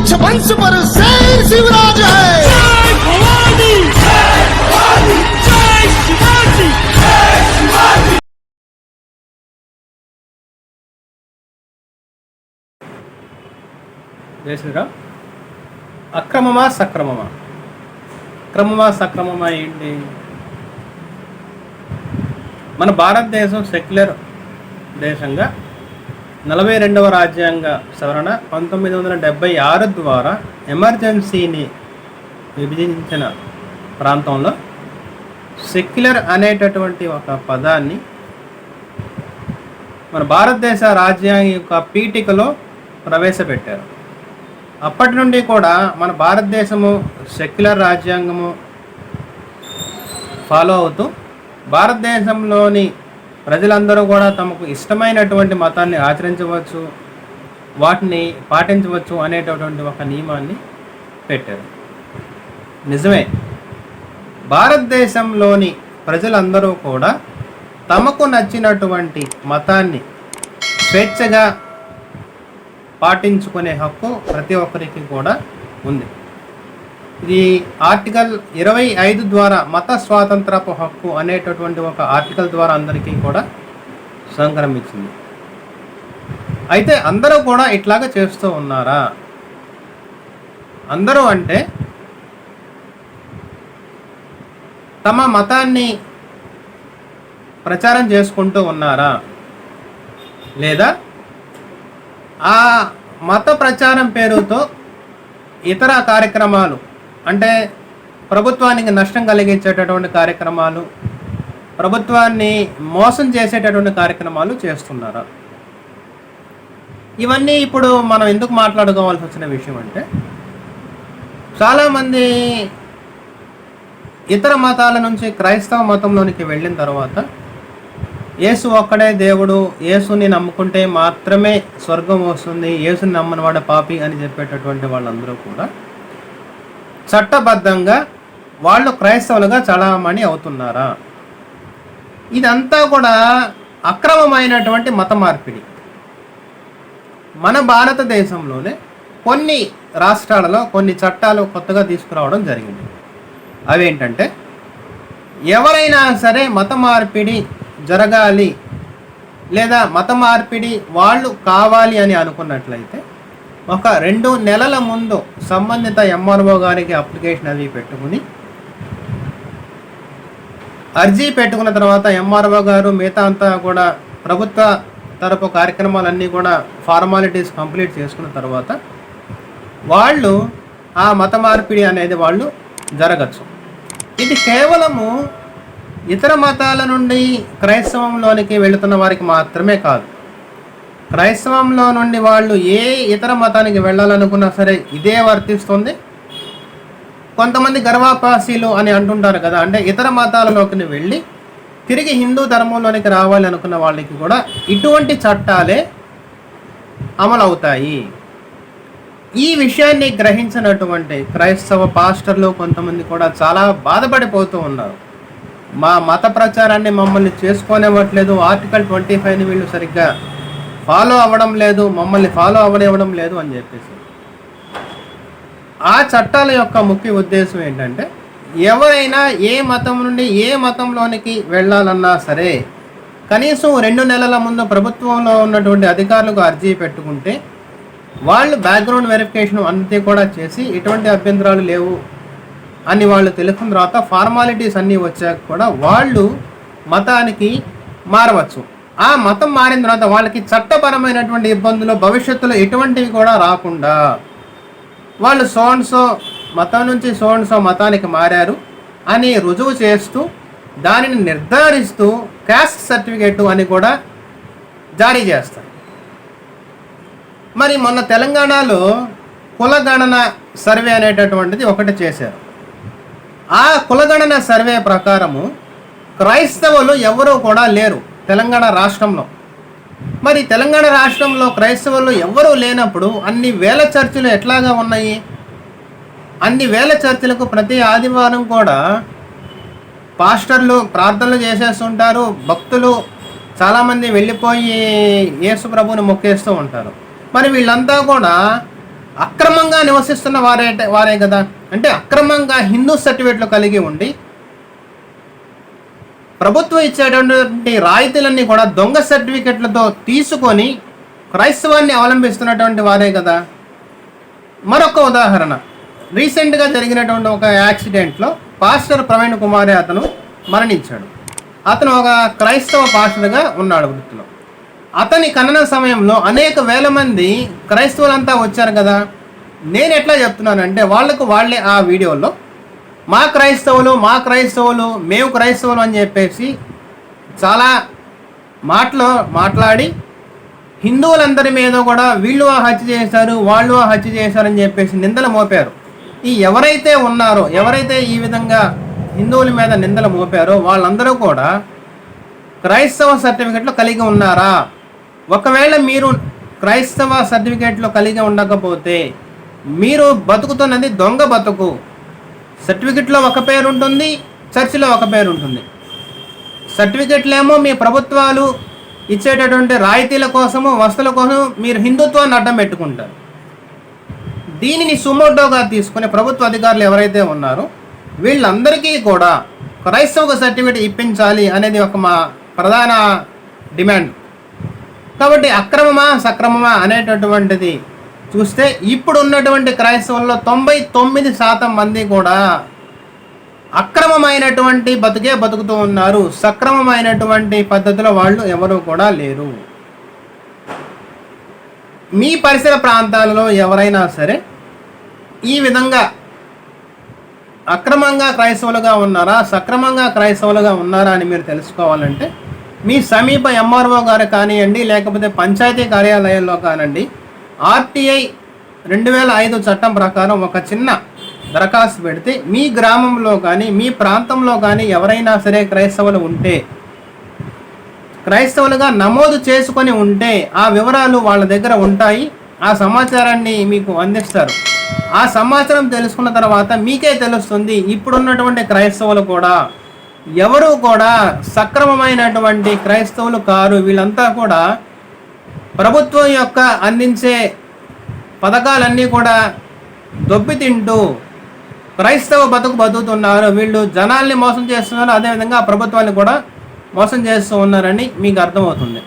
पंच वंश पर शेर शिवराज है జై శ్రీరామ్ అక్రమమా సక్రమమా అక్రమమా సక్రమమా ఏంటి మన భారతదేశం సెక్యులర్ దేశంగా నలభై రెండవ రాజ్యాంగ సవరణ పంతొమ్మిది వందల డెబ్బై ఆరు ద్వారా ఎమర్జెన్సీని విభజించిన ప్రాంతంలో సెక్యులర్ అనేటటువంటి ఒక పదాన్ని మన భారతదేశ రాజ్యాంగం యొక్క పీఠికలో ప్రవేశపెట్టారు. అప్పటి నుండి కూడా మన భారతదేశము సెక్యులర్ రాజ్యాంగము ఫాలో అవుతూ భారతదేశంలోని ప్రజలందరూ కూడా తమకు ఇష్టమైనటువంటి మతాన్ని ఆచరించవచ్చు వాటిని పాటించవచ్చు అనేటటువంటి ఒక నియమాన్ని పెట్టారు. నిజమే. భారతదేశంలోని ప్రజలందరూ కూడా తమకు నచ్చినటువంటి మతాన్ని స్వేచ్ఛగా పాటించుకునే హక్కు ప్రతి ఒక్కరికి కూడా ఉంది. ఇది ఆర్టికల్ ఇరవై ఐదు ద్వారా మత స్వాతంత్రపు హక్కు అనేటటువంటి ఒక ఆర్టికల్ ద్వారా అందరికీ కూడా సంక్రమించింది అయితే అందరూ కూడా ఇట్లాగా చేస్తూ ఉన్నారా? అందరూ అంటే తమ మతాన్ని ప్రచారం చేసుకుంటూ ఉన్నారా? లేదా ఆ మత ప్రచారం పేరుతో ఇతర కార్యక్రమాలు అంటే ప్రభుత్వానికి నష్టం కలిగించేటటువంటి కార్యక్రమాలు ప్రభుత్వాన్ని మోసం చేసేటటువంటి కార్యక్రమాలు చేస్తున్నారా? ఇవన్నీ ఇప్పుడు మనం ఎందుకు మాట్లాడుకోవాల్సి వచ్చిన విషయం అంటే చాలామంది ఇతర మతాల నుంచి క్రైస్తవ మతంలోనికి వెళ్ళిన తర్వాత యేసు ఒక్కడే దేవుడు యేసుని నమ్ముకుంటే మాత్రమే స్వర్గం వస్తుంది యేసుని నమ్మనివాడ పాపి అని చెప్పేటటువంటి వాళ్ళందరూ కూడా చట్టబద్ధంగా వాళ్ళు క్రైస్తవులుగా చలామణి అవుతున్నారా? ఇదంతా కూడా అక్రమమైనటువంటి మత మార్పిడి. మన భారతదేశంలోనే కొన్ని రాష్ట్రాలలో కొన్ని చట్టాలు కొత్తగా తీసుకురావడం జరిగింది. అవేంటంటే ఎవరైనా సరే మత మార్పిడి జరగాలి లేదా మత మార్పిడి వాళ్ళు కావాలి అని అనుకున్నట్లయితే ఒక రెండు నెలల ముందు సంబంధిత ఎంఆర్ఓ గారికి అప్లికేషన్ అది పెట్టుకుని అర్జీ పెట్టుకున్న తర్వాత ఎంఆర్ఓ గారు మిగతా అంతా కూడా ప్రభుత్వ తరపు కార్యక్రమాలన్నీ కూడా ఫార్మాలిటీస్ కంప్లీట్ చేసుకున్న తర్వాత వాళ్ళు ఆ మత మార్పిడి అనేది వాళ్ళు జరగచ్చు. ఇది కేవలము ఇతర మతాల నుండి క్రైస్తవంలోనికి వెళుతున్న వారికి మాత్రమే కాదు. క్రైస్తవంలో నుండి వాళ్ళు ఏ ఇతర మతానికి వెళ్ళాలనుకున్నా సరే ఇదే వర్తిస్తుంది. కొంతమంది గర్వాపాసీలు అని అంటుంటారు కదా అంటే ఇతర మతాలలోకి వెళ్ళి తిరిగి హిందూ ధర్మంలోనికి రావాలి అనుకున్న వాళ్ళకి కూడా ఇటువంటి చట్టాలే అమలు అవుతాయి ఈ విషయాన్ని గ్రహించినటువంటి క్రైస్తవ పాస్టర్లు కొంతమంది కూడా చాలా బాధపడిపోతూ ఉన్నారు. మా మత ప్రచారాన్ని మమ్మల్ని చేసుకోనివ్వట్లేదు ఆర్టికల్ ట్వంటీ ఫైవ్ని వీళ్ళు సరిగ్గా ఫాలో అవ్వడం లేదు మమ్మల్ని ఫాలో అవ్వనివ్వడం లేదు అని చెప్పేసి. ఆ చట్టాల యొక్క ముఖ్య ఉద్దేశం ఏంటంటే ఎవరైనా ఏ మతం నుండి ఏ మతంలోనికి వెళ్ళాలన్నా సరే కనీసం రెండు నెలల ముందు ప్రభుత్వంలో ఉన్నటువంటి అధికారులకు అర్జీ పెట్టుకుంటే వాళ్ళు బ్యాక్గ్రౌండ్ వెరిఫికేషన్ అంతే కూడా చేసి ఎటువంటి అభ్యంతరాలు లేవు అని వాళ్ళు తెలుసుకున్న తర్వాత ఫార్మాలిటీస్ అన్నీ వచ్చాక కూడా వాళ్ళు మతానికి మారవచ్చు. ఆ మతం మారిన తర్వాత వాళ్ళకి చట్టపరమైనటువంటి ఇబ్బందులు భవిష్యత్తులో ఎటువంటివి కూడా రాకుండా వాళ్ళు సోన్సో మతం నుంచి సోన్సో మతానికి మారారు అని రుజువు చేస్తూ దానిని నిర్ధారిస్తూ క్యాస్ట్ సర్టిఫికేట్ అని కూడా జారీ చేస్తారు. మరి మొన్న తెలంగాణలో కులగణన సర్వే అనేటటువంటిది ఒకటి చేశారు. ఆ కులగణన సర్వే ప్రకారము క్రైస్తవులు ఎవరూ కూడా లేరు. తెలంగాణ రాష్ట్రంలో. మరి తెలంగాణ రాష్ట్రంలో క్రైస్తవులు ఎవరూ లేనప్పుడు అన్ని వేల చర్చిలు ఎట్లాగా ఉన్నాయి? అన్ని వేల చర్చిలకు ప్రతి ఆదివారం కూడా పాస్టర్లు ప్రార్థనలు చేసేస్తుంటారు భక్తులు చాలామంది వెళ్ళిపోయి యేసు ప్రభుని మొక్కేస్తూ ఉంటారు. మరి వీళ్ళంతా కూడా అక్రమంగా నివసిస్తున్న వారే వారే కదా. అంటే అక్రమంగా హిందూ సర్టిఫికేట్లు కలిగి ఉండి ప్రభుత్వం ఇచ్చేటటువంటి రాయితీలన్నీ కూడా దొంగ సర్టిఫికెట్లతో తీసుకొని క్రైస్తవాన్ని అవలంబిస్తున్నటువంటి వారే కదా. మరొక ఉదాహరణ. రీసెంట్గా జరిగినటువంటి ఒక యాక్సిడెంట్లో పాస్టర్ ప్రవీణ్ కుమారే అతను మరణించాడు. అతను ఒక క్రైస్తవ పాస్టర్గా ఉన్నాడు వృత్తిలో. అతని ఖనన సమయంలో అనేక వేల మంది క్రైస్తవులంతా వచ్చారు కదా. నేను ఎట్లా చెప్తున్నానంటే వాళ్ళకు వాళ్ళే ఆ వీడియోలో మా క్రైస్తవులు మా క్రైస్తవులు మేము క్రైస్తవులు అని చెప్పేసి చాలా మాటలు మాట్లాడి హిందువులందరి మీద కూడా వీళ్ళు హత్య చేశారు వాళ్ళు ఆ హత్య చేశారని చెప్పేసి నిందలు మోపారు. ఈ ఎవరైతే ఉన్నారో ఎవరైతే ఈ విధంగా హిందువుల మీద నిందలు మోపారో వాళ్ళందరూ కూడా క్రైస్తవ సర్టిఫికెట్లు కలిగి ఉన్నారా? ఒకవేళ మీరు క్రైస్తవ సర్టిఫికేట్లు కలిగి ఉండకపోతే మీరు బతుకుతున్నది దొంగ బతుకు. సర్టిఫికెట్లో ఒక పేరు ఉంటుంది చర్చిలో ఒక పేరు ఉంటుంది. సర్టిఫికెట్లేమో మీ ప్రభుత్వాలు ఇచ్చేటటువంటి రాయితీల కోసము వస్తువుల కోసం మీరు హిందుత్వాన్ని అడ్డం పెట్టుకుంటారు. దీనిని సుమోటోగా తీసుకునే ప్రభుత్వ అధికారులు ఎవరైతే ఉన్నారో వీళ్ళందరికీ కూడా క్రైస్తవ సర్టిఫికేట్ ఇప్పించాలి అనేది ఒక మా ప్రధాన డిమాండ్. కాబట్టి అక్రమమా సక్రమమా అనేటటువంటిది చూస్తే ఇప్పుడు ఉన్నటువంటి క్రైస్తవుల్లో తొంభై తొమ్మిది శాతం మంది కూడా అక్రమమైనటువంటి బతుకే బతుకుతూ ఉన్నారు. సక్రమమైనటువంటి పద్ధతిలో వాళ్ళు ఎవరు కూడా లేరు. మీ పరిసర ప్రాంతాలలో ఎవరైనా సరే ఈ విధంగా అక్రమంగా క్రైస్తవులుగా ఉన్నారా సక్రమంగా క్రైస్తవులుగా ఉన్నారా అని మీరు తెలుసుకోవాలంటే మీ సమీప ఎంఆర్ఓ గారు కానివ్వండి లేకపోతే పంచాయతీ కార్యాలయాల్లో కానివ్వండి ఆర్టీఐ రెండు వేల ఐదు చట్టం ప్రకారం ఒక చిన్న దరఖాస్తు పెడితే మీ గ్రామంలో కానీ మీ ప్రాంతంలో కానీ ఎవరైనా సరే క్రైస్తవులు ఉంటే క్రైస్తవులుగా నమోదు చేసుకొని ఉంటే ఆ వివరాలు వాళ్ళ దగ్గర ఉంటాయి ఆ సమాచారాన్ని మీకు అందిస్తారు. ఆ సమాచారం తెలుసుకున్న తర్వాత మీకే తెలుస్తుంది ఇప్పుడున్నటువంటి క్రైస్తవులు కూడా ఎవరు కూడా సక్రమమైనటువంటి క్రైస్తవులు కారు వీళ్ళంతా కూడా ప్రభుత్వం యొక్క అందించే పథకాలన్నీ కూడా దొబ్బితింటూ క్రైస్తవ బతుకు బతుకుతున్నారు. వీళ్ళు జనాల్ని మోసం చేస్తున్నారు. అదేవిధంగా ప్రభుత్వాన్ని కూడా మోసం చేస్తూ ఉన్నారని మీకు అర్థమవుతుంది.